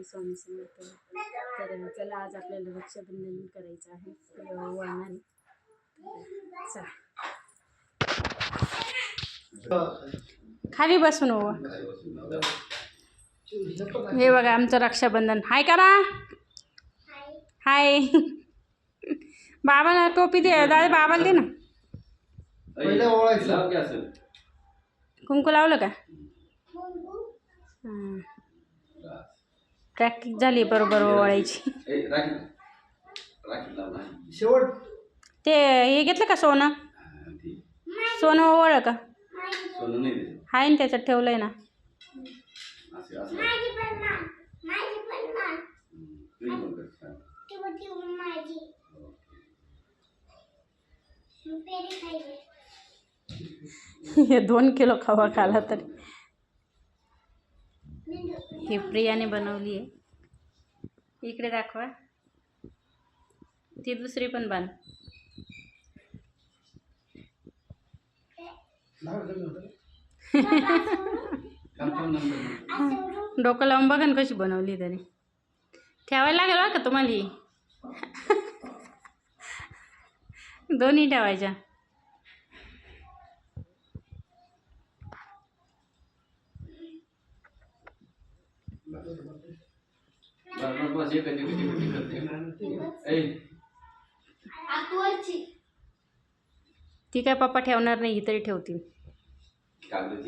श्री स्वामी समर्थ तर चला आज आपल्याला रक्षाबंधन करायचं आहे. वळणाने. चला. खाली बसून हो हे बघा आमचं रक्षाबंधन. हाय करा. हाय. बाबाला टोपी दे. दादा बाबाला दे ना. कुंकू लावलं का? प्रॅक्टिस झाली बरोबर ओवाळायची. ए, राखी. राखी लाव ना. शेवट. ते हे घेतलं का सोनं. सोनं ओवळ का. आहे ना त्याच्यात ठेवलंय ना. हा. हे दोन किलो खवा खाला तरी. ही प्रियाने बनवली आहे. इकडे दाखवा. ती दुसरी पण बांध. डोकं लावून बघा ना कशी बनवली तरी ठेवायला लागेल का तुम्हाला? दोन्ही ठेवायच्या. बरं, बस एक एक- एक- एक- करते. ती काय पप्पा ठेवणार नाही ही तरी ठेवतील आजचा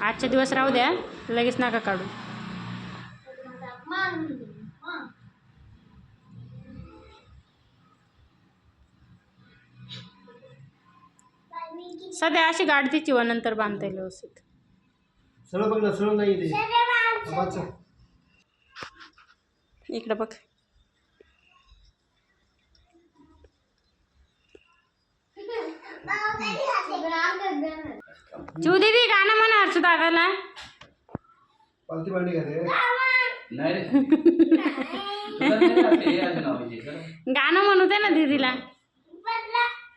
आजच्या दिवस राहू द्या लगेच नका काढू सध्या अशी गाडतीची चिवा नंतर बांधता येईल व्यवस्थित सरळ बघ ना सरळ नाही ते. इकडं बघ. चिव दीदी गाणं म्हणा हर्षू दादाला. पालथी भांडी का ते नाही रे. तुला नाही राहते, हे अजून नावाची, चल. गाणं म्हणू दे ना दीदीला.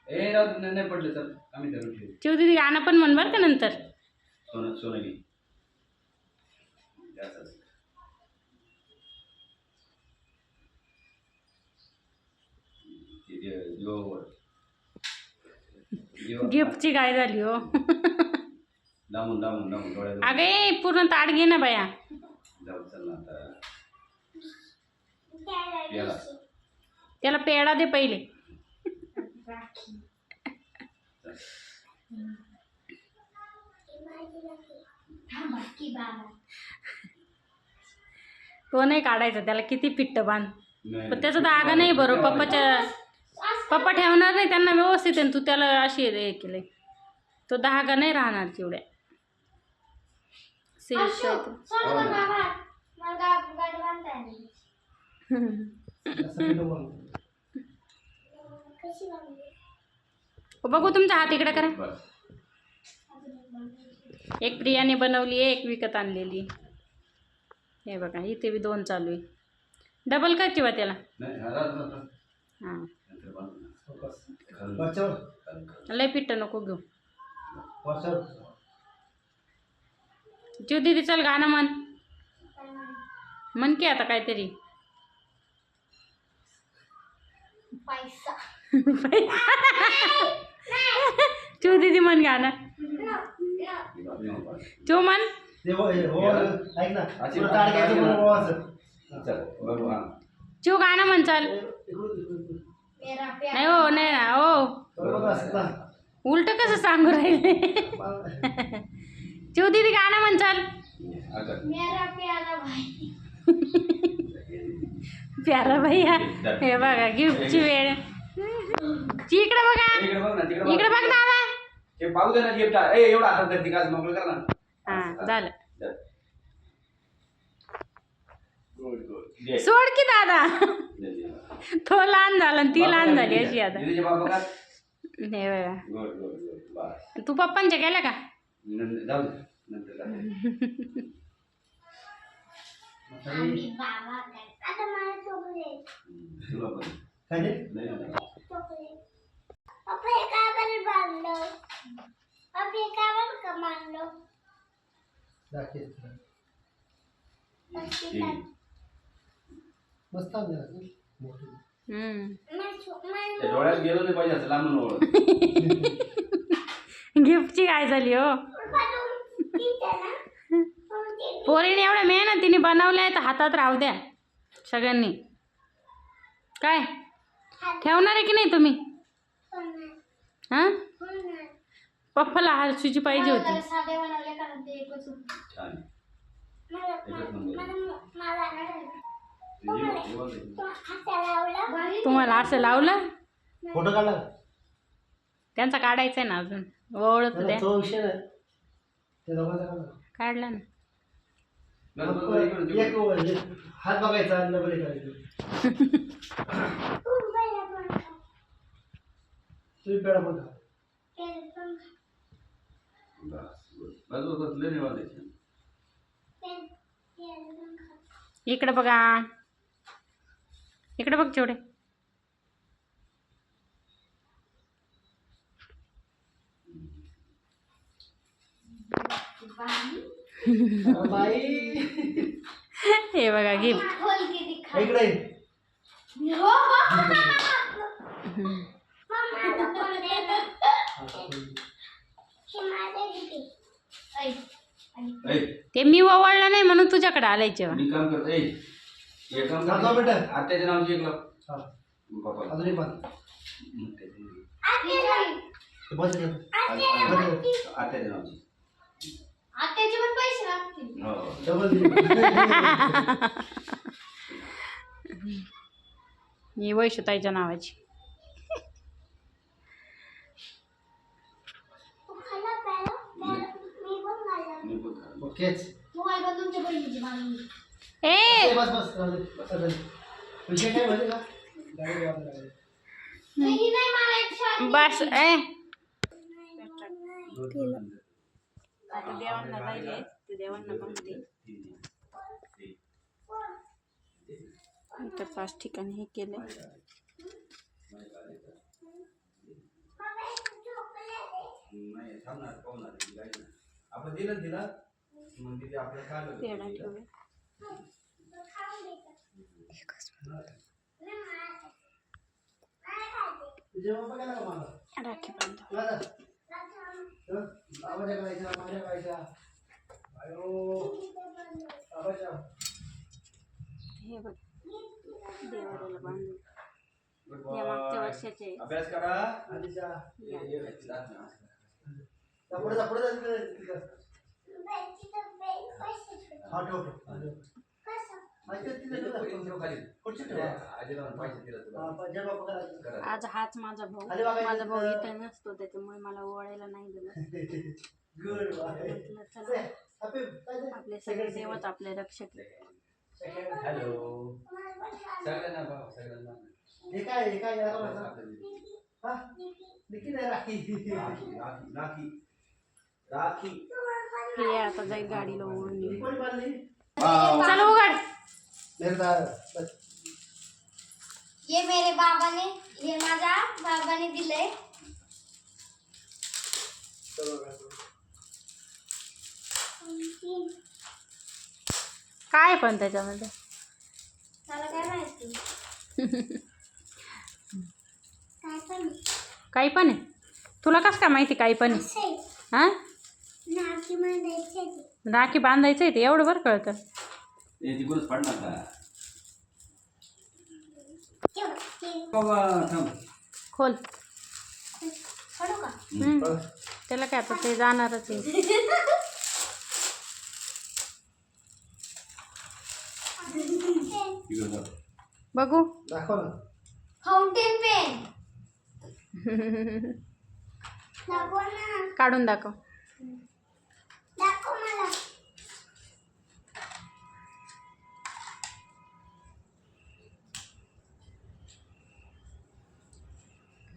ए राहू दे, नाही नाही पडले चल. आम्ही धरून ठेवू. चिव दीदी गाणं पण म्हण बरं का नंतर. सोनं सोनं घे जास्त असं. ते दे- देवावर. देवा- गिफ्टची काय झाली हो? लांबून लांबून लांबून डोळ्याजवळ. अगे पूर्ण ताट घे ना बाया. जाऊ चल ना आता. याला त्याला पेढा दे पहिले. तो नाही काढायचा त्याला किती पिट्ट बांध. नाही, पण त्याचा धागा नाही बरोबर पप्पाच्या पप्पा ठेवणार नाही त्यांना व्यवस्थित आहे. तू त्याला अशी हे केलंय. तो धागा नाही राहणार चिवड्या सिल्क आहे तो. असं केलं मग. हो, बघू तुमचा हात इकडे करा. बस. एक प्रियाने बनवली आहे एक विकत आणलेली. हे बघा इथे बी दोन चालू आहे. डबल का किंवा त्याला. नाही, हा, लय पिट्ट नको घेऊ. जीव दीदी चल गाणं म्हण. म्हण की आता काहीतरी. चिव दीदी म्हण गाणं. चिव म्हण. चिव गाणं म्हण चाल. नाही हो नाही ना हो. उलट कसं सांगू राहिले? चिव दीदी गाणं म्हण चाल आता. प्यारा भैया हे बघा गिफ्टची वेळ. ची इकडे बघा. इकडे बघ दादा पाहू दे ना गिफ्ट ए एवढा हातात धरती का मोकळं कर ना. हा झालं. सोड की दादा. तो लहान झाला आणि ती लहान झाली अशी आता. बाबा हे बघा बस. तू पप्पांच्या गेला का? नंतर जाऊ दे नंतर जाऊ दे. आणि तुला पण काय ते? नाही ना. दाखव. ठीक आहे. मस्त आहे ना. मोठी. हम्म. त्या डोळ्यात गेलं नाही पाहिजे असं लांबून ओळख. गिफ्टची काय झाली हो? पोरीने एवढ्या मेहनतीने बनवल्या तर हातात राहू द्या सगळ्यांनी. काय? ठेवणार आहे की नाही तुम्ही? हां? पप्पाला हर्षूची पाहिजे होती. तुम्हाला असं लावलं? फोटो काढला? का? त्यांचा काढायचा आहे ना अजून. ओळख द्या. काढला. ना. हात बघायचा तुम्ही पण. इकडे बघा. इकडे बघ जेवढे. हे बघा गिफ्ट ते मी ओवाळलं नाही म्हणून तुझ्याकडे आलाय जेव्हा. एक काम हा, कर जाऊ बेटा. आत्याच्या नावची एक लाव हा, बापाला. अजून एक पान. मग ते- हे काय? ते बस इकडे. आत्याच्या नावची आत्याचे पण पैसे लागतील हो डबल दे. ही वैशुताईच्या नावाची मी पण खातो. ओकेच मोबाईल पण तुमच्या बहिणीची मागणी ए ए, बस बस राहू दे. बस, राहू दे. विषय काय माहिती का गाडी वाजवायला लागली. ही नाही मला एक शॉट बस ए दोन- दोन- आता देवांना राहिले ते देवांना बघते तीन. तीन. इथं पाच ठिकाणी हे केलं नाही थांबणार पाहणार ती गाडी नाही. आपण दिलं ना तिला मग तिथे आपलं काय राखी जा. हे बघ देवाला बांधून या मागच्या वर्षाचे अभ्यास करा पुढे जा पुढे जा हा ठेव आज हाच माझा भाऊ. माझा भाऊ. इथं नसतो त्याच्यामुळे मला ओवाळायला नाही दिलं? आपले सगळे देवच आपले रक्षक. हॅलो हे हे. हा? हे? आता जाईल गाडीला ओळून चल उघड. मेरे दादा बस. ये मेरे बाबाने हे माझ्या बाबाने दिलंय चलो, चलो. काय पण त्याच्यामध्ये? काय माहिती? काय पण काही पण आहे. तुला कसं काय माहिती काही पण आहे? हा? राखी बांधायचं आहे ते एवढं बरं कळतं. ते तिकडूनच पडणार का? बाबा थांब. खोल. पडू का? हम्म. त्याला काय आता ते जाणारच आहे. इकडे जा. बघू. दाखव ना. फाउंटेन पेन काढून दाखव मला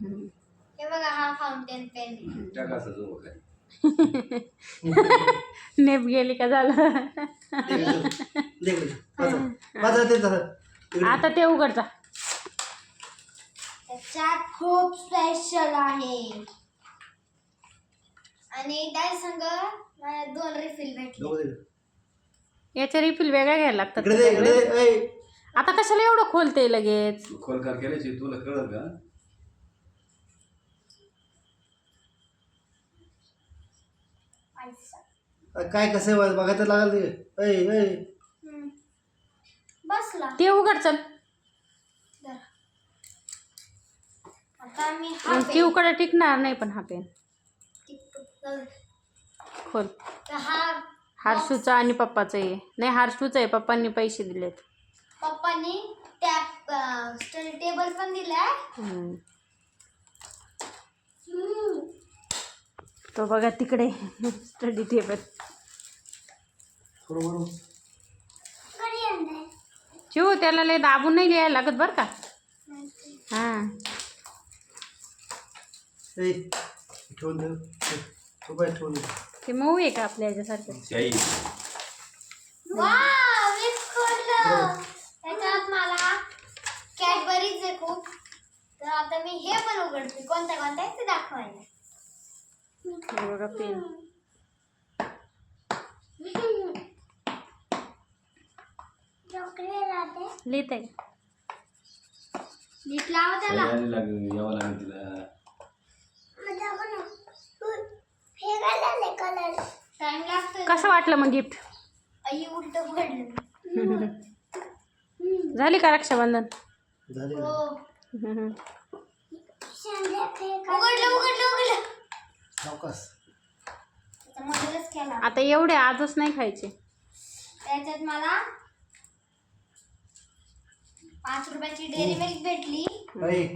हे बघा हा फाउंटेन पेन टाक असं जो खाली. नेप गेली का झालं. आता ते उघडचा त्याच्यात खूप स्पेशल आहे. आणि त्या संग मला दोन रिफिल भेटले. याच्या रिफिल वेगळ्या घ्यायला लागतात इकडे दे इकडे दे. ऐ आता कशाला एवढं खोलते लगेच? तू खोलकार केल्याची तुला कळत का? काय कसं आहे बघा तर लागल ते ऐ ऐ. हम्म. बसला. ते उघड चल. आता मी हा ती उकडे टिकणार नाही पण हा पेन खोल. हा हारशूचा आणि पप्पाचा आहे. नाही हारशूचा आहे. पप्पांनी पैसे दिलेत. पप्पानी टॅप स्टडी टेबल पण दिलाय. हम्म. तो बघा तिकडे स्टडी टेबल बरोबर. चिव त्याला लय दाबून नाही लिहायला लागत बरं का? हां. तो मऊ आहे का आपल्या मला कॅडबरीज आहे खूप. तर आता मी हे पण उघडते. कोणत्या कोणत्या? ते दाखवायला. बघा पेन. लिहित आहे नीट लावा त्याला यायला लागेल यावं लागेल तिला. टाइम लागतोय कसं वाटलं मग गिफ्ट आई उलट पडलं. झाली का रक्षाबंधन? झाले हो. हम्म. उघडलं उघडलं उघडलं. केला. आता एवढे आजच नाही खायचे. त्याच्यात मला पाच रुपयाची डेअरी मिल्क भेटली. हे.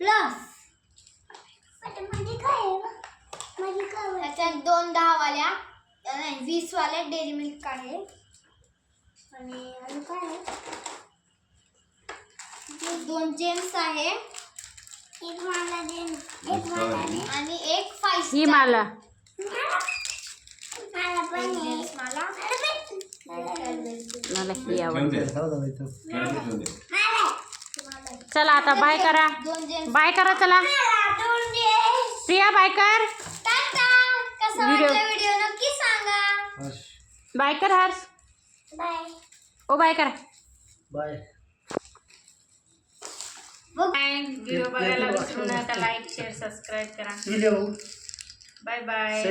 प्लस. त्याच्यात दोन दहा वाल्या नाही वीस वाल्या डेअरी मिल्क आहे. आणि अजून काय आहे? दोन जेम्स आहे. आणि एक फाईव्ह ही मला. मला मला. ही आवड ठेवून दे. खाऊ झालं इथं ठेवून दे. चला आता बाय करा. बाय करा चला. प्रिया बाय कर. टाटा. कसा Video. वाटला व्हिडिओ नक्की सांगा. हर्ष. बाय कर हर्ष. बाय. ओ बाय करा. बाय. व्हिडिओ बघायला विसरू नका. लाईक शेअर सबस्क्राईब करा. Bye bye.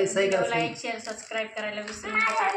Like share subscribe करायला विसरू नका.